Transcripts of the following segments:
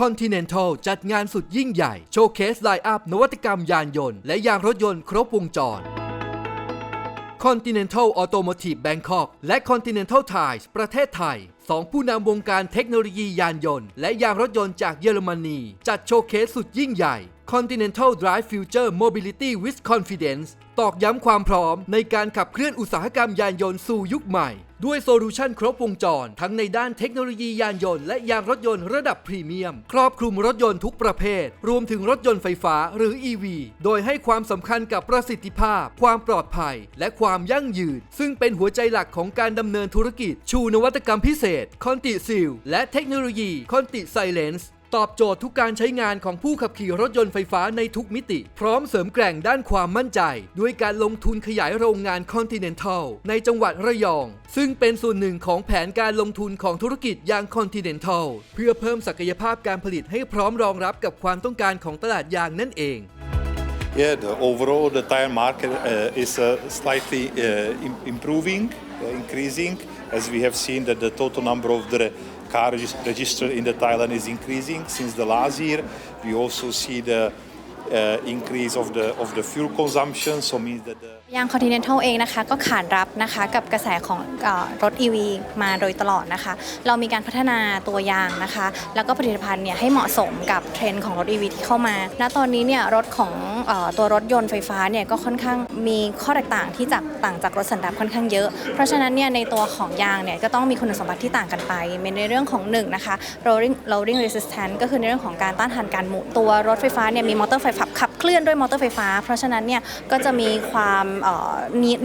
Continental จัดงานสุดยิ่งใหญ่ โชว์เคสไลน์อัพนวัตกรรมยานยนต์ และยางรถยนต์ครบวงจร Continental Automotive Bangkok และ Continental Tires ประเทศไทยสองผู้นำวงการเทคโนโลยียานยนต์ และยางรถยนต์จากเยอรมนี จัดโชว์เคสสุดยิ่งใหญ่ Continental Drive Future Mobility with Confidence ตอกย้ำความพร้อมในการขับเคลื่อนอุตสาหกรรมยานยนต์สู่ยุคใหม่ ด้วยโซลูชันครบวงจร ทั้งในด้านเทคโนโลยียานยนต์และยางรถยนต์ระดับพรีเมียม ครอบคลุมรถยนต์ทุกประเภท รวมถึงรถยนต์ไฟฟ้าหรือ EV โดยให้ความสำคัญกับประสิทธิภาพ ความปลอดภัย และความยั่งยืน ซึ่งเป็นหัวใจหลักของการดำเนินธุรกิจ ชูนวัตกรรมพิเศษคอนติซิลและเทคโนโลยีคอนติไซเลนส์ ตอบโจทย์ทุกการใช้งานของผู้ขับขี่รถยนต์ไฟฟ้าในทุกมิติ พร้อมเสริมแกร่งด้านความมั่นใจ ด้วยการลงทุนขยายโรงงาน Continental ในจังหวัดระยอง ซึ่งเป็นส่วนหนึ่งของแผนการลงทุนของธุรกิจยาง Continental เพื่อเพิ่มศักยภาพการผลิตให้พร้อมรองรับกับความต้องการของตลาดยางนั่นเอง Yeah, the overall the tire market uh, is uh, slightly uh, im- improving, uh, increasing, as we have seen that the total number of the car registered in the Thailand is increasing since the last year. We also see the increase of the of the fuel consumption, so means that the ยาง Continental เองนะคะก็ขานรับนะคะกับกระแสของเออรถ EV มาโดยตลอดนะคะ เรามีการพัฒนาตัวยางนะคะ แล้วก็ผลิตภัณฑ์เนี่ยให้เหมาะสมกับเทรนด์ของรถ EV ที่เข้ามา ณ ตอนนี้เนี่ยรถของเออตัวรถยนต์ไฟฟ้าเนี่ยก็ค่อนข้างมีข้อแตกต่างที่จากต่างจากรถสันดาปค่อนข้างเยอะ เพราะฉะนั้นเนี่ยในตัวของยางเนี่ยก็ต้องมีคุณสมบัติที่ต่างกันไปในเรื่องของหนึ่งนะคะ rolling rolling resistance ก็คือในเรื่องของการต้านทานการหมุนตัวรถไฟฟ้าเนี่ยมีมอเตอร์ไฟฟ้าขับเคลื่อนด้วยมอเตอร์ไฟฟ้า เพราะฉะนั้นเนี่ยก็จะมีความ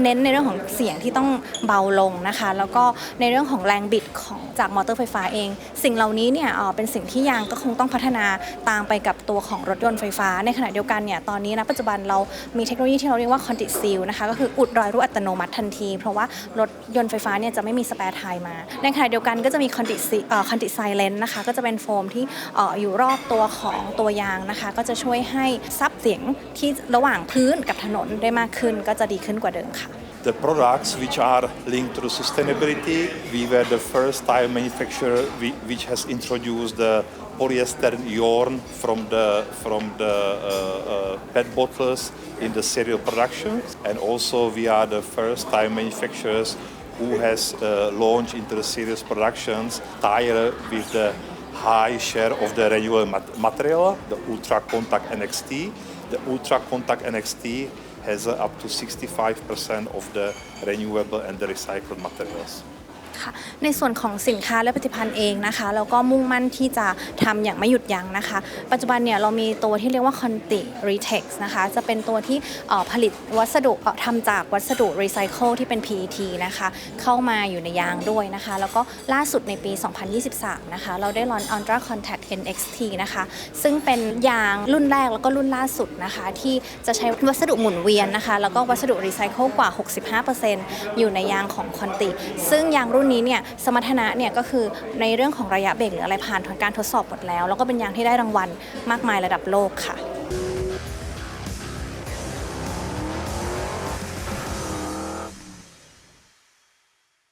เน้นในเรื่องของเสียงที่ต้องเบาลงนะคะ แล้วก็ในเรื่องของแรงบิดของจากมอเตอร์ไฟฟ้าเอง สิ่งเหล่านี้เนี่ยเป็นสิ่งที่ยางก็คงต้องพัฒนาตามไปกับตัวของรถยนต์ไฟฟ้า ในขณะเดียวกันเนี่ยตอนนี้นะปัจจุบันเรามีเทคโนโลยีที่เราเรียกว่า Contit Seal นะคะก็คืออุดรอยรั่วอัตโนมัติทันที เพราะว่ารถยนต์ไฟฟ้าเนี่ยจะไม่มีสแปร์ไทยมา ในขณะเดียวกันก็จะมี Contit Seal เอ่อ Contit Silent นะคะก็จะเป็นโฟมที่เอ่ออยู่รอบตัวของตัวยางนะคะ ก็จะช่วยให้ซับเสียงที่ระหว่างพื้นกับถนนได้มากขึ้น ก็จะดีขึ้นกว่าเดิมค่ะ the products which are linked to sustainability. We were the first tire manufacturer whi- which has introduced the polyester yarn from the from the uh, uh, PET bottles in the serial production, and also we are the first tire manufacturers who has uh, launched into the serious productions tire with the high share of the renewable mat- material, the Ultra Contact NXT. The Ultra Contact NXT has uh, up to 65% of the renewable and the recycled materials. ค่ะในส่วนของสินค้าและผลิตภัณฑ์เองนะคะเราก็มุ่งมั่นที่จะทำอย่างไม่หยุดยั้งนะคะ ปัจจุบันเนี่ยเรามีตัวที่เรียกว่า Conti Retex นะคะจะเป็นตัวที่ผลิตวัสดุเอ่อทำจากวัสดุรีไซเคิลที่เป็น PET นะคะเข้ามาอยู่ในยางด้วยนะคะ แล้วก็ล่าสุดในปี 2023 นะคะเราได้ลอน Ultra Contact NXT นะคะ ซึ่งเป็นยางรุ่นแรกแล้วก็รุ่นล่าสุดนะคะ ที่จะใช้วัสดุหมุนเวียนนะคะ แล้วก็วัสดุรีไซเคิลกว่า 65%อยู่ในยางของคอนติ ซึ่งยางรุ่นนี้เนี่ยสมรรถนะเนี่ยก็คือในเรื่องของระยะเบรกหรืออะไรผ่านการทดสอบหมดแล้ว แล้วก็เป็นยางที่ได้รางวัลมากมายระดับโลกค่ะ